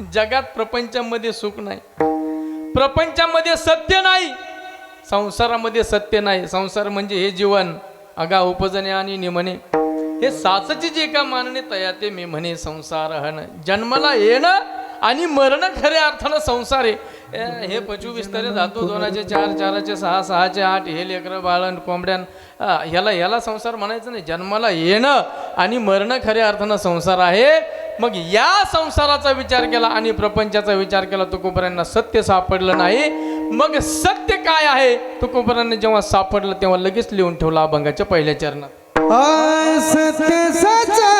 जगात प्रपंचामध्ये सुख नाही. प्रपंचामध्ये सत्य नाही. संसारामध्ये सत्य नाही. संसार म्हणजे हे जीवन. अगा उपजने आणि निमने हे साचची जे का मानणे तया ते मी म्हणे संसार हन. जन्माला येणं आणि मरण खऱ्या अर्थानं संसार आहे. हे पचू विस्तारे धातू दोनाचे चार चाराचे सहा सहाचे आठ हे लेकरं बाळण कोंबड्यान ह्याला ह्याला संसार म्हणायचं नाही. जन्माला येणं आणि मरण खऱ्या अर्थानं संसार आहे. मग या संसाराचा विचार केला आणि प्रपंचाचा विचार केला तुकोबरांना सत्य सापडलं नाही. मग सत्य काय आहे? तुकोबऱ्यांना जेव्हा सापडलं तेव्हा लगेच लिहून ठेवला अभंगाच्या पहिल्या चरणात. सत्य सत्य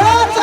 सत्य